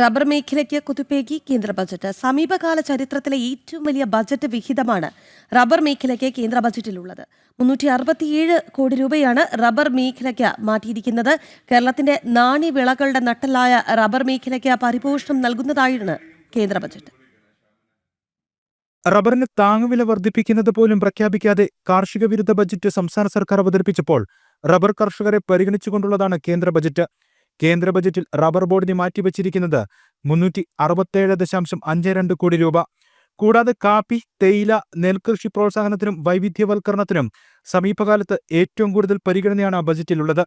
Rubber മേഖലയ്ക്ക് കുതിപ്പേകി കേന്ദ്ര budget. സമീപകാല ചരിത്രത്തിലെ ഏറ്റവും വലിയ ബജറ്റ് വിഹിതമാണ് റബ്ബർ മേഖലയ്ക്ക് കേന്ദ്ര ബജറ്റിലുള്ളത്. മുന്നൂറ്റി അറുപത്തിയേഴ് കോടി രൂപയാണ് റബ്ബർ മേഖലയ്ക്ക് മാറ്റിയിരിക്കുന്നത്. കേരളത്തിന്റെ നാണ്യവിളകളുടെ നട്ടലായ റബ്ബർ മേഖലയ്ക്ക് പരിപോഷണം നൽകുന്നതായിരുന്നു കേന്ദ്ര ബജറ്റ്. റബ്ബറിന് താങ്ങുവില വർദ്ധിപ്പിക്കുന്നത് പോലും പ്രഖ്യാപിക്കാതെ കാർഷിക വിരുദ്ധ ബജറ്റ് സംസ്ഥാന സർക്കാർ അവതരിപ്പിച്ചപ്പോൾ റബ്ബർ കർഷകരെ പരിഗണിച്ചുകൊണ്ടുള്ളതാണ് കേന്ദ്ര ബജറ്റ്. കേന്ദ്ര ബജറ്റിൽ റബ്ബർ ബോർഡിന് മാറ്റിവച്ചിരിക്കുന്നത് മുന്നൂറ്റി അറുപത്തേഴ് ദശാംശം അഞ്ച് രണ്ട് കോടി രൂപ. കൂടാതെ കാപ്പി തേയില നെൽകൃഷി പ്രോത്സാഹനത്തിനും വൈവിധ്യവൽക്കരണത്തിനും സമീപകാലത്ത് ഏറ്റവും കൂടുതൽ പരിഗണനയാണ് ബജറ്റിലുള്ളത്.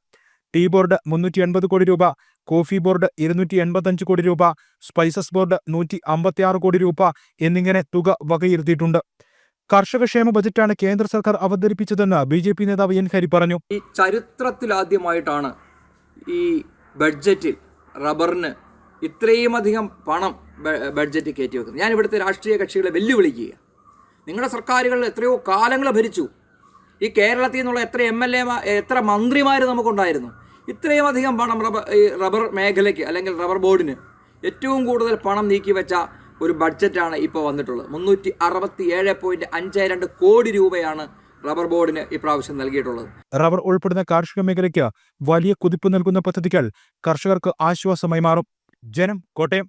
ടീ ബോർഡ് മുന്നൂറ്റി എൺപത് കോടി രൂപ കോഫി ബോർഡ് ഇരുന്നൂറ്റി എൺപത്തഞ്ച് കോടി രൂപ സ്പൈസസ് ബോർഡ് നൂറ്റി അമ്പത്തിയാറ് കോടി രൂപ എന്നിങ്ങനെ തുക വകയിരുത്തിയിട്ടുണ്ട്. കർഷകക്ഷേമ ബജറ്റാണ് കേന്ദ്ര സർക്കാർ അവതരിപ്പിച്ചതെന്ന് ബി ജെ പി നേതാവ് എൻ ഹരി പറഞ്ഞു. ഈ ചരിത്രത്തിലാദ്യമായിട്ടാണ് ഈ ബഡ്ജറ്റിൽ റബ്ബറിന് ഇത്രയും അധികം പണം ബഡ്ജറ്റ് കയറ്റി വെക്കുന്നത് ഞാൻ ഇവിടുത്തെ രാഷ്ട്രീയ കക്ഷികളെ വെല്ലുവിളിക്കുക നിങ്ങളുടെ സർക്കാരുകൾ എത്രയോ കാലങ്ങൾ ഭരിച്ചു. ഈ കേരളത്തിൽ നിന്നുള്ള എത്ര എം എൽ എ എത്ര മന്ത്രിമാർ നമുക്കുണ്ടായിരുന്നു. ഇത്രയും അധികം പണം റബ്ബർ ഈ റബ്ബർ മേഖലയ്ക്ക് അല്ലെങ്കിൽ റബ്ബർ ബോർഡിന് ഏറ്റവും കൂടുതൽ പണം നീക്കി വെച്ച ഒരു ബഡ്ജറ്റാണ് ഇപ്പോൾ വന്നിട്ടുള്ളത്. മുന്നൂറ്റി അറുപത്തി ഏഴ് പോയിന്റ് അഞ്ച് രണ്ട് കോടി രൂപയാണ് റബ്ബർ ബോർഡിന് ഇപ്രാവശ്യം നൽകിയിട്ടുള്ളത്. റബ്ബർ ഉൾപ്പെടുന്ന കാർഷിക മേഖലയ്ക്ക് വലിയ കുതിപ്പ് നൽകുന്ന പദ്ധതികൾ കർഷകർക്ക് ആശ്വാസമായി മാറും. ജനം കോട്ടയം.